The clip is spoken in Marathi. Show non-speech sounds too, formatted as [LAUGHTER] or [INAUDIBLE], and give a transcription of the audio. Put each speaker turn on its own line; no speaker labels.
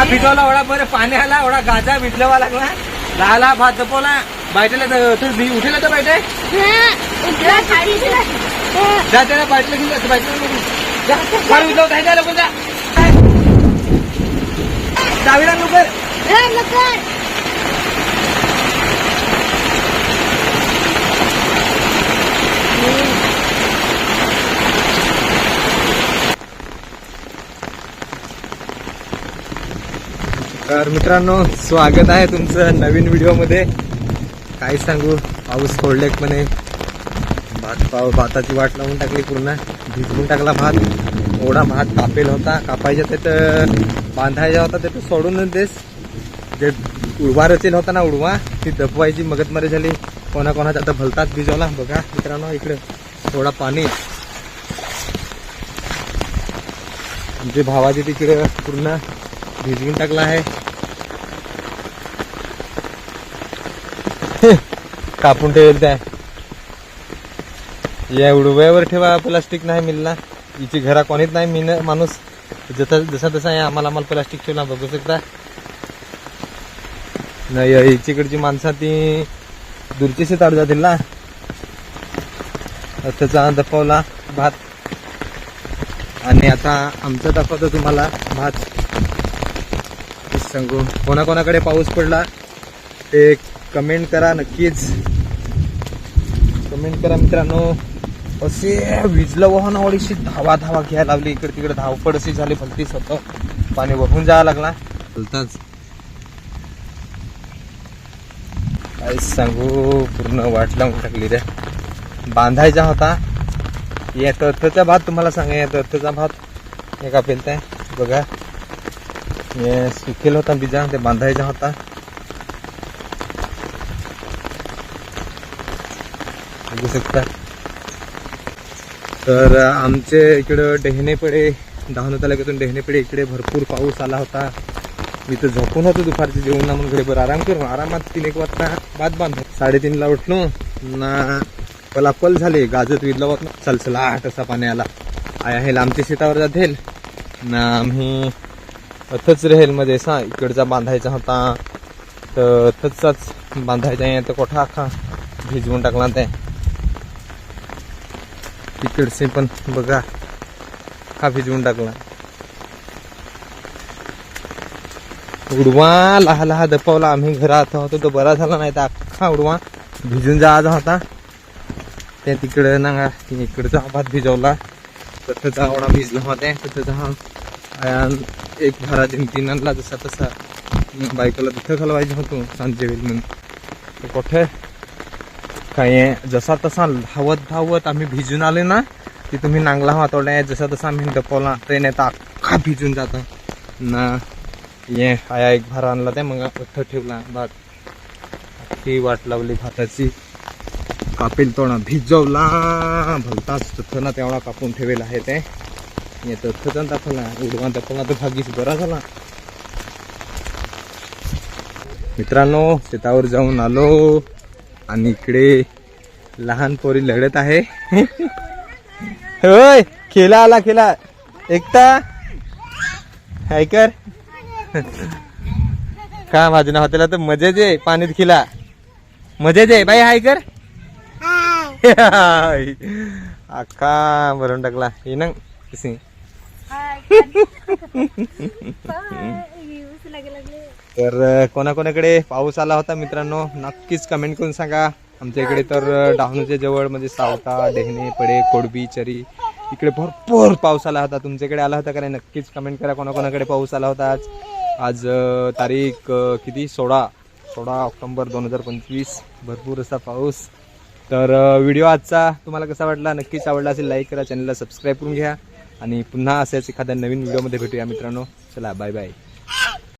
का भिजवला एवढा बरं पाणी आला एवढा गाजा भिजलवा लागला. लाला भात जपवला. बायटेला उठेला तर बायटे जा त्याला बायटेला भिजवत आहे त्या लोक जा. दहावीला लवकर. तर मित्रांनो स्वागत आहे तुमचं नवीन व्हिडिओमध्ये. काय सांगू पाऊस सोडलेक म्हणे. भात पाव भाताची वाट लावून टाकली पूर्ण. भिजवून टाकला भात. एवढा भात कापेल होता. कापायच्या तिथं बांधायचा होता तिथं सोडूनच देस. जे उडवा रचेल होता ना उडवा ती दबवायची मगतमारी झाली. कोणाकोणाच्या आता भलताच भिजवला. बघा मित्रांनो इकडे थोडा पाणी. आमचे भावाचे तिकडे पूर्ण भिजवून टाकला आहे. [LAUGHS] कापून ठेवेल त्या. या उडव्यावर ठेवा प्लास्टिक नाही मिळणार. हिची घरा कोणीच नाही मिन माणूस. जसा जसा तसा आहे आम्हाला आम्हाला प्लास्टिक ठेवला बघू शकता. नाही हिच्याकडची माणसं ती दूरची शेताड जातील ना. त्याचा दपवला भात. आणि आता आमचं दाखवतो तुम्हाला भात. सांगू कोणाकोणाकडे पाऊस पडला ते कमेंट करा नक्कीच. कमेंट करा मित्रांनो. असे विजलं वाहन अडीशी धावा धावा घ्यायला लागली. इकडे तिकडे धावपड अशी झाली. भलती स्वतः पाणी वाहून जायला लागला. भलताच. काय सांगू? पूर्ण वाट लावून टाकली रे. बांधायचा होता. या तथचा भात तुम्हाला सांगा या तथचा भात एका पेलताय बघा. सुकेल होता बिजा ते बांधायचा होता. बघू शकता. तर आमचे इकडं डेहनेपडे डहाणू तालुक्यातून डेहनेपडे इकडे भरपूर पाऊस आला होता. मी तर झोपून होतो दुपारचे जेवण ना म्हणून बरं आराम करू आरामात तीन एक वाजता भात बांधतो साडेतीनला उठलो. ना पलापल झाले गाजत विदला होत ना आठ असा पाणी आला. आय आहे आमच्या शेतावर जातील. ना आम्ही अथच रेल मध्ये सा इकडचा बांधायचा होता. तर अथचाच बांधायचा आहे तर कोठा आखा? भिजवून टाकला ते. तिकडचे पण बघा. हा भिजवून टाकला. उडवा लहा लहा दपावला. आम्ही घरात होतो तो बरा झाला नाही तर अख्खा उडवा भिजून जायचा होता. त्या तिकडे ना इकडचा भात भिजवला. तर आवडा भिजला होता. तर हा एक भरा तीन आणला. जसा तसा. बायकोला तिथं घालवायचं होतो सांजे वेळ म्हणून कुठे? काय जसा तसा धावत धावत आम्ही भिजून आले ना की तुम्ही नांगला हातवड्या जसा तसा आम्ही डपवला ट्रेन नाही तर अख्खा भिजून जाता. ना ये आया एक भार आणला ते मग अठ्ठ ठेवला भात. अख्खी वाट लावली भाताची. कापेल तोडा भिजवला. भलताच तथना तेवढा कापून ठेवेल आहे ते. ये तथचा दाखवला. उडवा दाखवला तर भागीच बरा झाला. मित्रांनो शेतावर जाऊन आलो. आणि इकडे लहान पोरी लढत आहे. [LAUGHS] होय खेळा आला खेळा एकटा? ऐकर का माझ्या नाव त्याला तर मजेच आहे पाणीत खिला. मजेच आहे बाई हाय कर. [LAUGHS] अख्खा भरून टाकला. हे ना तर कोणाकोणाकडे पाऊस आला होता मित्रांनो नक्कीच कमेंट करून सांगा. आमच्या इकडे तर डहाणूच्या जवळ म्हणजे सावता डेहणे पडे कोडबी चरी इकडे भरपूर पाऊस आला होता. तुमच्याकडे आला होता का नाही? नक्कीच कमेंट करा. कोणाकोणाकडे पाऊस आला होता आज? आज तारीख किती? सोळा. सोळा ऑक्टोबर दोन हजार पंचवीस. भरपूर असा पाऊस. तर व्हिडिओ आजचा तुम्हाला कसा वाटला? नक्कीच आवडला असेल लाईक करा. चॅनलला सबस्क्राईब करून घ्या. आणि पुन्हा असेच एखाद्या नवीन व्हिडिओमध्ये भेटूया मित्रांनो. चला बाय बाय